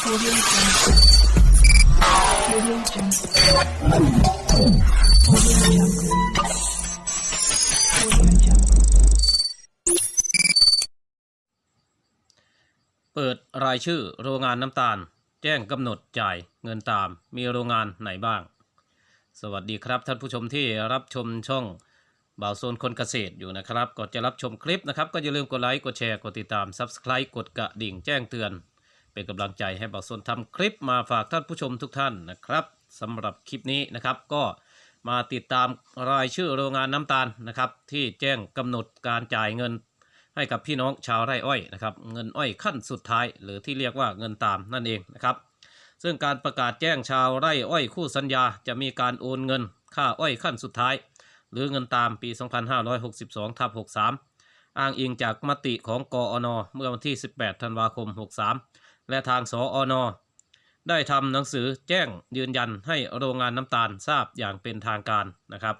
เปิดรายชื่อโรงงานน้ำตาล แจ้งกำหนดจ่ายเงินตามมีโรงงานไหนบ้าง สวัสดีครับท่านผู้ชมที่รับชมช่องบ่าวโซนคนเกษตรอยู่นะครับก่อนจะรับชมคลิปนะครับ ก็อย่าลืมกดไลค์กดแชร์กดติดตาม Subscribe กดกระดิ่งแจ้งเตือน เป็นกำลังใจให้บ่าวโซนทำคลิปมาฝากท่านผู้ชมทุกท่านนะครับสำหรับคลิปนี้นะครับก็มาติดตามรายชื่อโรงงานน้ำตาลนะครับที่แจ้งกำหนดการจ่ายเงิน ให้กับพี่น้องชาวไร่อ้อยนะครับเงินอ้อยขั้นสุดท้าย หรือที่เรียกว่าเงินตามนั่นเองนะครับซึ่งการประกาศแจ้งชาวไร่อ้อยคู่สัญญา จะมีการโอนเงินค่าอ้อยขั้นสุดท้าย หรือเงินตามปี 2562ทับ63 อ้างอิงจากมติของกอนเมื่อวันที่ 18 ธันวาคม 63 และทางสออนได้ทำหนังสือแจ้งยืนยันให้โรงงานน้ำตาลทราบอย่างเป็นทางการนะครับ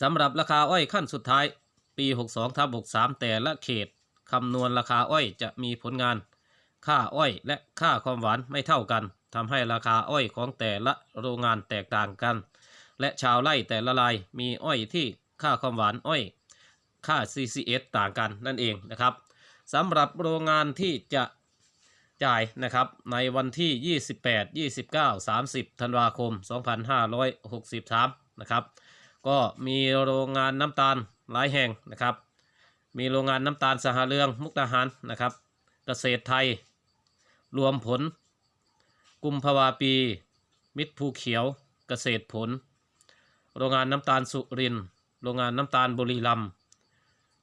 สำหรับราคาอ้อยขั้นสุดท้ายปี 62ทับ63 แต่ละเขตคำนวณราคาอ้อยจะมีผลงาน ค่าอ้อยและค่าความหวานไม่เท่ากันทำให้ราคาอ้อยของแต่ละโรงงานแตกต่างกัน และชาวไร่แต่ละรายมีอ้อยที่ค่าความหวานอ้อย ค่า CCS ต่างกันนั่นเองนะครับสำหรับโรงงานที่จะ จ่ายนะครับในวันที่ 28 29 30 ธันวาคม 2563 นะครับ ก็มีโรงงานน้ำตาลหลายแห่งนะครับ มีโรงงานน้ำตาลสหเรืองมุกดาหารนะครับ เกษตรไทย รวมผล กุมภาวาปี มิตรภูเขียว เกษตรผล โรงงานน้ำตาลสุริน โรงงานน้ำตาลบุรีรัมย์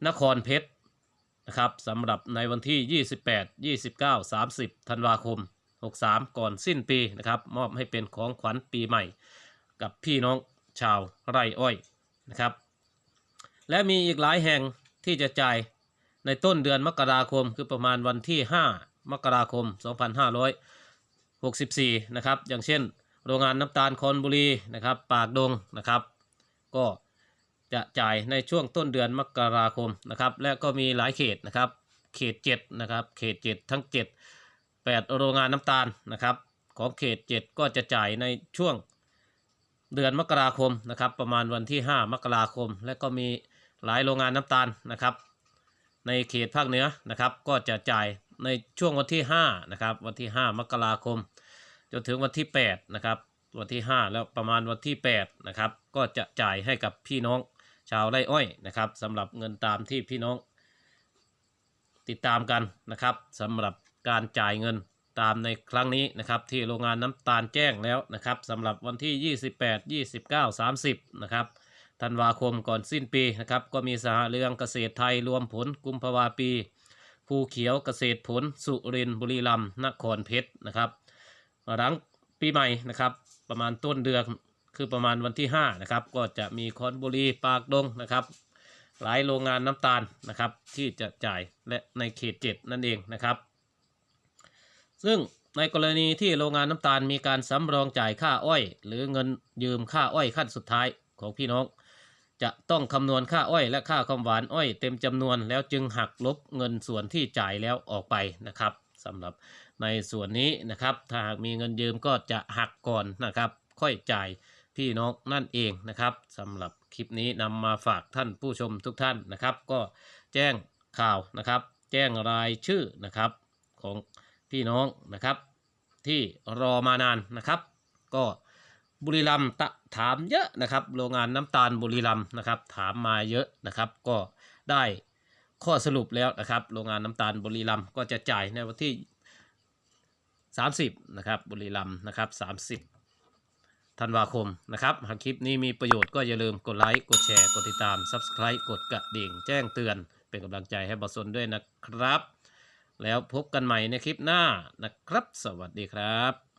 นครเพชร นะครับสำหรับในวันที่ 28 29 30 ธันวาคม 63 ก่อนสิ้นปีนะครับ มอบให้เป็นของขวัญปีใหม่ กับพี่น้องชาวไร่อ้อยนะครับ และมีอีกหลายแห่งที่จะจ่ายในต้นเดือนมกราคมคือประมาณวันที่ 5 มกราคม 2564 นะครับ อย่างเช่น โรงงานน้ำตาลคอนบุรีนะครับ ปากดงนะครับ ก็ จะจ่ายในช่วงต้นเดือนมกราคมนะครับ และก็มีหลายเขตนะครับ เขต 7 นะครับ เขต 7 ทั้ง 7 8 โรงงานน้ำตาลนะครับ ของเขต 7 ก็จะจ่ายในช่วงเดือนมกราคมนะครับ ประมาณวันที่ 5 มกราคม และก็มีหลายโรงงานน้ำตาลนะครับ ในเขตภาคเหนือนะครับ ก็จะจ่ายในช่วงวันที่5นะครับ วันที่ 5 มกราคม จนถึงวันที่8นะครับวันที่ 5 แล้วประมาณวันที่ 8 นะครับ ก็จะจ่ายให้กับพี่น้อง ชาวไร่อ้อยนะครับสำหรับเงินตามที่พี่น้องติดตามกันนะครับสำหรับการจ่ายเงินตามในครั้งนี้นะครับที่โรงงานน้ำตาลแจ้งแล้วนะครับสำหรับวันที่ 28 29 30นะครับธันวาคมก่อนสิ้นปีนะครับก็มีสหเรืองเกษตรไทยรวมผลกุมภาวาปีภูเขียวเกษตรผลสุรินทร์บุรีรัมย์นครเพชรนะครับหลังปีใหม่นะครับประมาณต้นเดือน คือประมาณวันที่ 5 นะครับ ก็จะมีคอนบุรีปากดงนะครับ หลายโรงงานน้ำตาลนะครับ ที่จะจ่ายและในเขต 7 นั่นเองนะครับ ซึ่งในกรณีที่โรงงานน้ำตาลมีการสำรองจ่ายค่าอ้อย หรือเงินยืมค่าอ้อยขั้นสุดท้ายของพี่น้อง จะต้องคำนวณค่าอ้อยและค่าความหวานอ้อยเต็มจำนวนแล้วจึงหักลบเงินส่วนที่จ่ายแล้วออกไปนะครับสำหรับในส่วนนี้นะครับ ถ้าหากมีเงินยืมก็จะหักก่อนนะครับ ค่อยจ่าย พี่น้องนั่นเองนะครับสำหรับคลิปนี้นำมาฝากท่านผู้ชมทุกท่านนะครับ ก็แจ้งข่าวนะครับ แจ้งรายชื่อนะครับของพี่น้องนะครับที่รอมานานนะครับ ก็บุรีรัมย์ตะถามเยอะนะครับ โรงงานน้ำตาลบุรีรัมย์นะครับ ถามมาเยอะนะครับ ก็ได้ข้อสรุปแล้วนะครับ โรงงานน้ำตาลบุรีรัมย์ก็จะจ่ายในวันที่ 30 นะครับบุรีรัมย์นะครับ 30 ธันวาคมนะครับ หากคลิปนี้มีประโยชน์ก็อย่าลืมกดไลค์ กดแชร์ กดติดตาม Subscribe กดกระดิ่งแจ้งเตือน เป็นกำลังใจให้บอสนด้วยนะครับ แล้วพบกันใหม่ในคลิปหน้านะครับ สวัสดีครับ